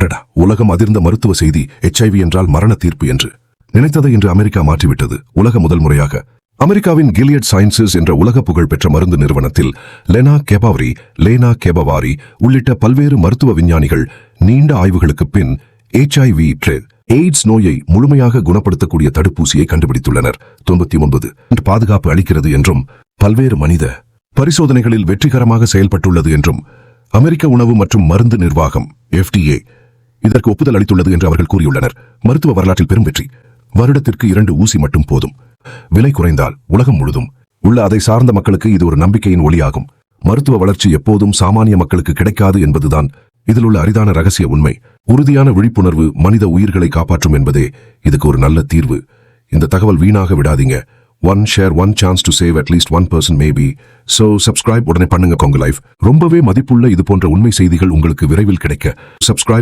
அடடா உலகம் அதிர்ந்த மருத்துவ செய்தி எச்ஐவி என்றால் மரண தீர்ப்பு என்று. நினைத்ததை இன்று அமெரிக்கா மாற்றிவிட்டது உலக முதல் முறையாக. அமெரிக்காவின் கிலியட் சயின்சஸ் என்ற உலக புகழ் பெற்ற மருந்து நிறுவனத்தில் லெனா கெபாவரி லேனா கெபவாரி உள்ளிட்ட பல்வேறு மருத்துவ விஞ்ஞானிகள் நீண்ட ஆய்வுகளுக்கு பின் எச்ஐவி எய்ட்ஸ் நோயை முழுமையாக குணப்படுத்தக்கூடிய தடுப்பூசியை கண்டுபிடித்துள்ளனர். தொண்ணூத்தி ஒன்பது பாதுகாப்பு அளிக்கிறது என்றும் பல்வேறு மனித பரிசோதனைகளில் வெற்றிகரமாக செயல்பட்டுள்ளது என்றும் அமெரிக்க உணவு மற்றும் மருந்து நிர்வாகம் எஃப்டிஏ இதற்கு ஒப்புதல் அளித்துள்ளது என்று அவர்கள் கூறியுள்ளனர். மருத்துவ வரலாற்றில் பெரும் வெற்றி. வருடத்திற்கு இரண்டு ஊசி மட்டும் போதும். விலை குறைந்தால் உலகம் முழுதும். உள்ள அதை சார்ந்த மக்களுக்கு இது ஒரு நம்பிக்கையின் ஒளியாகும். மருத்துவ வளர்ச்சி எப்போதும் சாமானிய மக்களுக்கு கிடைக்காது என்பதுதான் இதில் உள்ள அரிதான ரகசிய உண்மை. உறுதியான விழிப்புணர்வு மனித உயிர்களை காப்பாற்றும் என்பதே இதுக்கு ஒரு நல்ல தீர்வு. இந்த தகவல் வீணாக விடாதீங்க. One share one chance to save atleast one person maybe so subscribe உடனே பண்ணுங்க கொங்க லைஃப் ரொம்பவே மதிப்புள்ள இது போன்ற உண்மை செய்திகள் உங்களுக்கு விரைவில் கிடைக்க. சப்ஸ்கிரைப்